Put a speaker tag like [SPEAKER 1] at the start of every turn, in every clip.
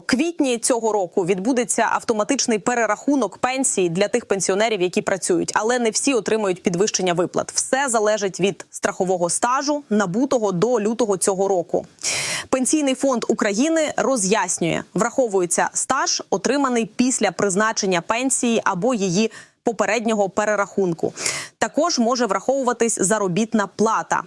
[SPEAKER 1] квітні цього року відбудеться автоматичний перерахунок пенсій для тих пенсіонерів, які працюють, але не всі отримують підвищення виплат. Все залежить від страхового стажу, набутого до лютого цього року. Пенсійний фонд України роз'яснює, враховується стаж, отриманий після призначення пенсії або її попереднього перерахунку. Також може враховуватись заробітна плата.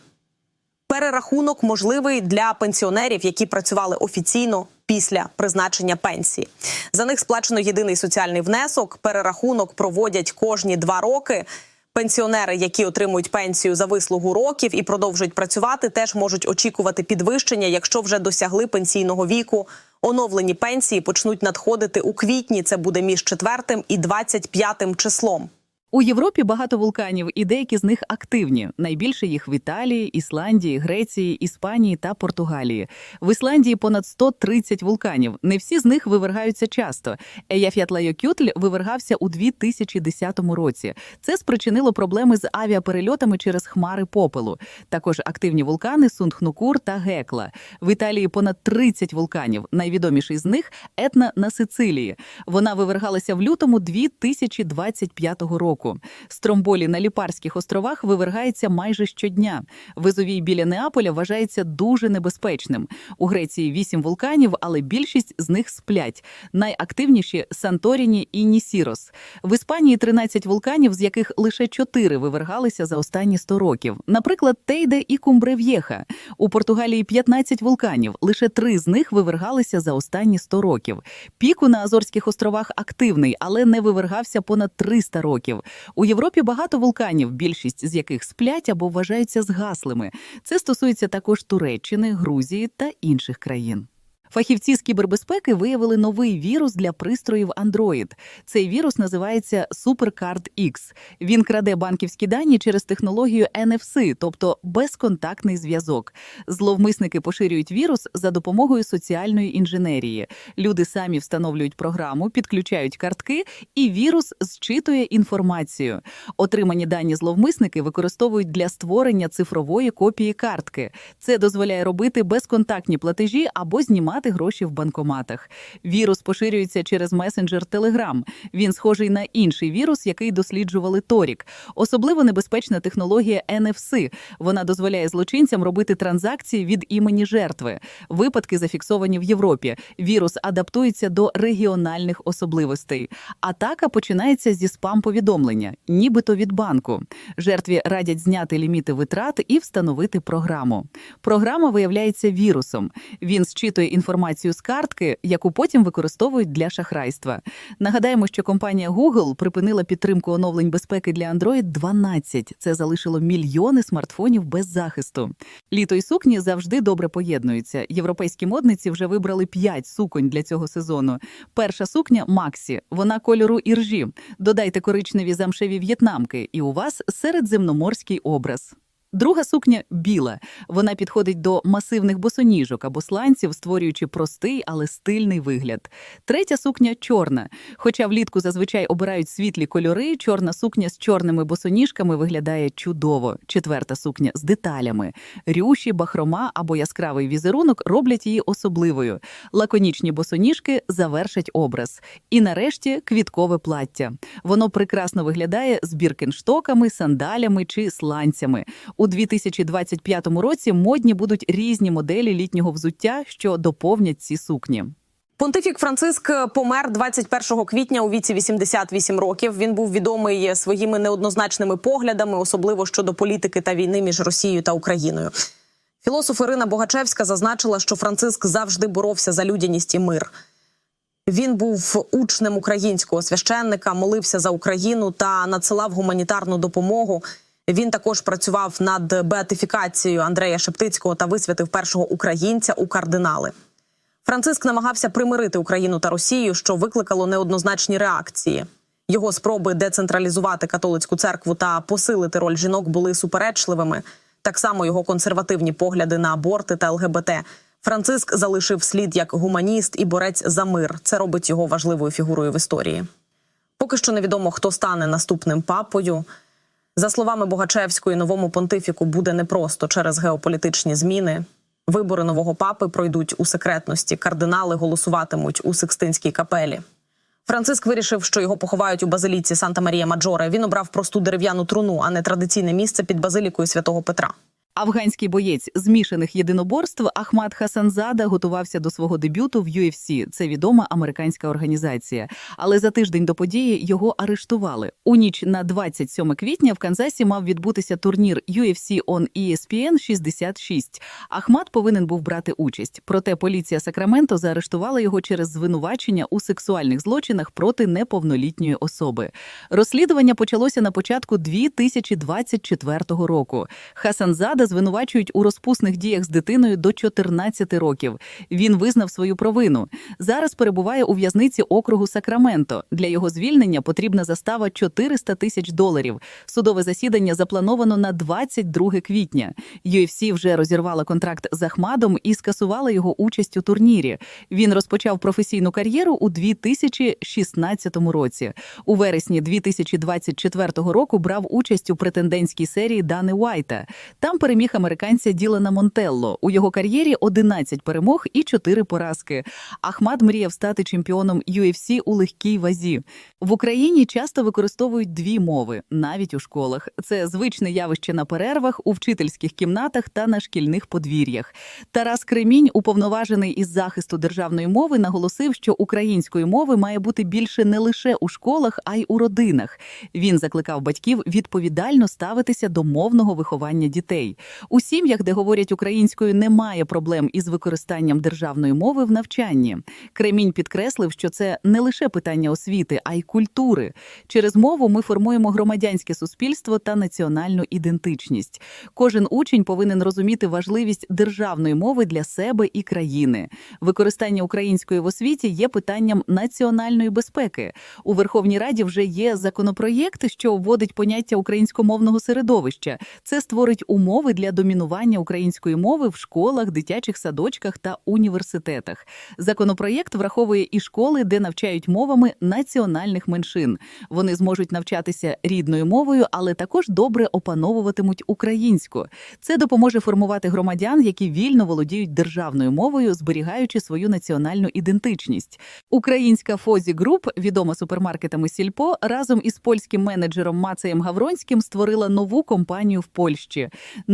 [SPEAKER 1] Перерахунок можливий для пенсіонерів, які працювали офіційно після призначення пенсії. За них сплачено єдиний соціальний внесок. Перерахунок проводять кожні два роки. Пенсіонери, які отримують пенсію за вислугу років і продовжують працювати, теж можуть очікувати підвищення, якщо вже досягли пенсійного віку. Оновлені пенсії почнуть надходити у квітні. Це буде між 4 і 25 числом.
[SPEAKER 2] У Європі багато вулканів, і деякі з них активні. Найбільше їх в Італії, Ісландії, Греції, Іспанії та Португалії. В Ісландії понад 130 вулканів. Не всі з них вивергаються часто. Еяфятлайокютль вивергався у 2010 році. Це спричинило проблеми з авіаперельотами через хмари попелу. Також активні вулкани Сундхнукур та Гекла. В Італії понад 30 вулканів. Найвідоміший з них Етна на Сицилії. Вона вивергалася в лютому 2025 року. Стромболі на Ліпарських островах вивергається майже щодня. Везовій біля Неаполя вважається дуже небезпечним. У Греції вісім вулканів, але більшість з них сплять. Найактивніші Санторіні і Нісірос. В Іспанії 13 вулканів, з яких лише 4 вивергалися за останні 100 років. Наприклад, Тейде і Кумбрев'єха. У Португалії 15 вулканів, лише 3 з них вивергалися за останні 100 років. Піку на Азорських островах активний, але не вивергався понад 300 років. У Європі багато вулканів, більшість з яких сплять або вважаються згаслими. Це стосується також Туреччини, Грузії та інших країн. Фахівці з кібербезпеки виявили новий вірус для пристроїв Android. Цей вірус називається SuperCard X. Він краде банківські дані через технологію NFC, тобто безконтактний зв'язок. Зловмисники поширюють вірус за допомогою соціальної інженерії. Люди самі встановлюють програму, підключають картки, і вірус зчитує інформацію. Отримані дані зловмисники використовують для створення цифрової копії картки. Це дозволяє робити безконтактні платежі або знімати гроші в банкоматах. Вірус поширюється через месенджер Telegram. Він схожий на інший вірус, який досліджували торік. Особливо небезпечна технологія NFC. Вона дозволяє злочинцям робити транзакції від імені жертви. Випадки зафіксовані в Європі. Вірус адаптується до регіональних особливостей. Атака починається зі спам-повідомлення, нібито від банку. Жертві радять зняти ліміти витрат і встановити програму. Програма виявляється вірусом. Він зчитує інформацію з картки, яку потім використовують для шахрайства. Нагадаємо, що компанія Google припинила підтримку оновлень безпеки для Android 12. Це залишило мільйони смартфонів без захисту. Літо і сукні завжди добре поєднуються. Європейські модниці вже вибрали 5 суконь для цього сезону. Перша сукня Максі. Вона кольору іржі. Додайте коричневі замшеві в'єтнамки, і у вас середземноморський образ. Друга сукня біла. Вона підходить до масивних босоніжок або сланців, створюючи простий, але стильний вигляд. Третя сукня чорна. Хоча влітку зазвичай обирають світлі кольори, чорна сукня з чорними босоніжками виглядає чудово. Четверта сукня з деталями. Рюші, бахрома або яскравий візерунок роблять її особливою. Лаконічні босоніжки завершать образ. І нарешті квіткове плаття. Воно прекрасно виглядає з біркенштоками, сандалями чи сланцями. У 2025 році модні будуть різні моделі літнього взуття, що доповнять ці сукні.
[SPEAKER 1] Понтифік Франциск помер 21 квітня у віці 88 років. Він був відомий своїми неоднозначними поглядами, особливо щодо політики та війни між Росією та Україною. Філософ Ірина Богачевська зазначила, що Франциск завжди боровся за людяність і мир. Він був учнем українського священника, молився за Україну та надсилав гуманітарну допомогу. Він також працював над беатифікацією Андрея Шептицького та висвятив першого українця у кардинали. Франциск намагався примирити Україну та Росію, що викликало неоднозначні реакції. Його спроби децентралізувати католицьку церкву та посилити роль жінок були суперечливими. Так само його консервативні погляди на аборти та ЛГБТ. Франциск залишив слід як гуманіст і борець за мир. Це робить його важливою фігурою в історії. Поки що невідомо, хто стане наступним папою. За словами Богачевської, новому понтифіку буде непросто через геополітичні зміни. Вибори нового папи пройдуть у секретності. Кардинали голосуватимуть у Сикстинській капелі. Франциск вирішив, що його поховають у базиліці Санта Марія Маджоре. Він обрав просту дерев'яну труну, а не традиційне місце під базилікою святого Петра.
[SPEAKER 2] Афганський боєць змішаних єдиноборств Ахмад Хасанзада готувався до свого дебюту в UFC. Це відома американська організація. Але за тиждень до події його арештували. У ніч на 27 квітня в Канзасі мав відбутися турнір UFC on ESPN 66. Ахмад повинен був брати участь. Проте поліція Сакраменто заарештувала його через звинувачення у сексуальних злочинах проти неповнолітньої особи. Розслідування почалося на початку 2024 року. Хасанзада звинувачують у розпусних діях з дитиною до 14 років. Він визнав свою провину. Зараз перебуває у в'язниці округу Сакраменто. Для його звільнення потрібна застава 400 тисяч доларів. Судове засідання заплановано на 22 квітня. UFC вже розірвала контракт з Ахмадом і скасувала його участь у турнірі. Він розпочав професійну кар'єру у 2016 році. У вересні 2024 року брав участь у претендентській серії Дани Уайта. Там переміг американця Ділана Монтелло. У його кар'єрі 11 перемог і 4 поразки. Ахмад мріяв стати чемпіоном UFC у легкій вазі. В Україні часто використовують дві мови, навіть у школах. Це звичне явище на перервах, у вчительських кімнатах та на шкільних подвір'ях. Тарас Кремінь, уповноважений із захисту державної мови, наголосив, що української мови має бути більше не лише у школах, а й у родинах. Він закликав батьків відповідально ставитися до мовного виховання дітей. У сім'ях, де говорять українською, немає проблем із використанням державної мови в навчанні. Кремінь підкреслив, що це не лише питання освіти, а й культури. Через мову ми формуємо громадянське суспільство та національну ідентичність. Кожен учень повинен розуміти важливість державної мови для себе і країни. Використання української в освіті є питанням національної безпеки. У Верховній Раді вже є законопроєкт, що вводить поняття українськомовного середовища. Це створить умови для домінування української мови в школах, дитячих садочках та університетах. Законопроєкт враховує і школи, де навчають мовами національних меншин. Вони зможуть навчатися рідною мовою, але також добре опановуватимуть українську. Це допоможе формувати громадян, які вільно володіють державною мовою, зберігаючи свою національну ідентичність. Українська Фозі Груп, відома супермаркетами Сільпо, разом із польським менеджером Мацеєм Гавронським створила нову компанію в Польщі.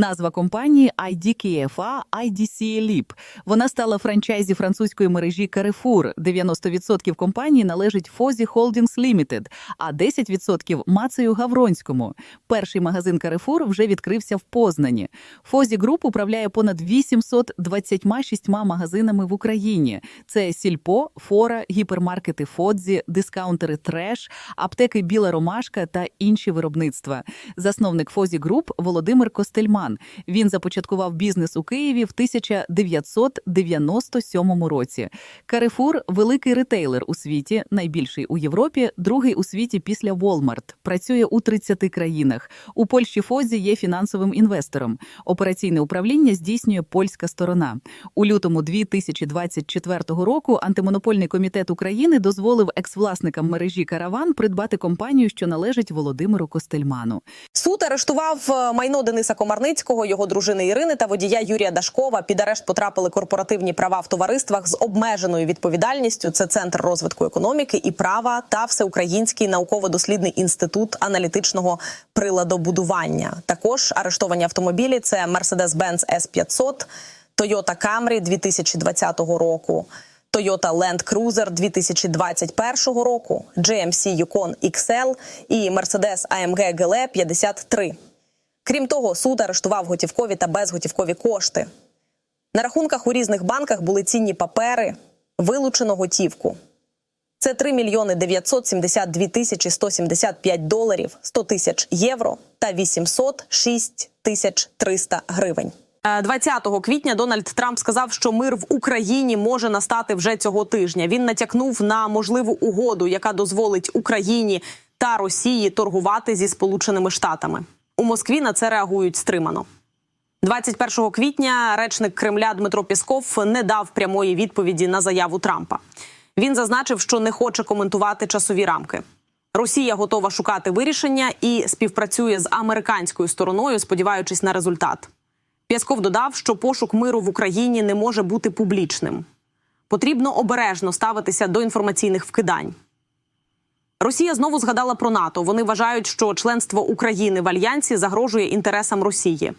[SPEAKER 2] Назва компанії IDKFA IDC Lip. Вона стала франчайзі французької мережі Carrefour. 90% компанії належить Фозі Holdings Limited, а 10% Мацею Гавронському. Перший магазин Carrefour вже відкрився в Познані. Фозі Груп управляє понад 826 магазинами в Україні. Це Сільпо, Фора, гіпермаркети Фодзі, дискаунтери Треш, аптеки Біла Ромашка та інші виробництва. Засновник Фозі Груп Володимир Костельман. Він започаткував бізнес у Києві в 1997 році. Carrefour – великий ретейлер у світі, найбільший у Європі, другий у світі після Walmart. Працює у 30 країнах. У Польщі Фозі є фінансовим інвестором. Операційне управління здійснює польська сторона. У лютому 2024 року антимонопольний комітет України дозволив екс-власникам мережі Караван придбати компанію, що належить Володимиру Костельману.
[SPEAKER 1] Суд арештував е, майно Дениса Комарницького, його дружини Ірини та водія Юрія Дашкова. Під арешт потрапили корпоративні права в товариствах з обмеженою відповідальністю. Це центр розвитку економіки і права та всеукраїнський науково-дослідний інститут аналітичного приладобудування. Також арештовані автомобілі це Mercedes-Benz S500, Toyota Camry 2020 року. Toyota Land Cruiser 2021 року, GMC Yukon XL і Mercedes AMG GLE 53. Крім того, суд арештував готівкові та безготівкові кошти. На рахунках у різних банках були цінні папери, вилучено готівку. Це 3 мільйони 972 тисячі 175 доларів, 100 тисяч євро та 806 тисяч 300 гривень. Е, 20 квітня Дональд Трамп сказав, що мир в Україні може настати вже цього тижня. Він натякнув на можливу угоду, яка дозволить Україні та Росії торгувати зі Сполученими Штатами. У Москві на це реагують стримано. 21 квітня речник Кремля Дмитро Пісков не дав прямої відповіді на заяву Трампа. Він зазначив, що не хоче коментувати часові рамки. Росія готова шукати вирішення і співпрацює з американською стороною, сподіваючись на результат. Пєсков додав, що пошук миру в Україні не може бути публічним. Потрібно обережно ставитися до інформаційних вкидань. Росія знову згадала про НАТО. Вони вважають, що членство України в альянсі загрожує інтересам Росії.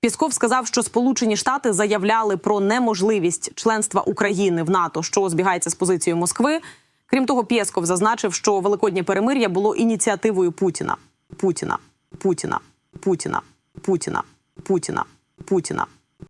[SPEAKER 1] Пісков сказав, що Сполучені Штати заявляли про неможливість членства України в НАТО, що збігається з позицією Москви. Крім того, Пєсков зазначив, що великоднє перемир'я було ініціативою Путіна. Путіна, Путіна, Путіна, Путіна, Путіна, Путіна.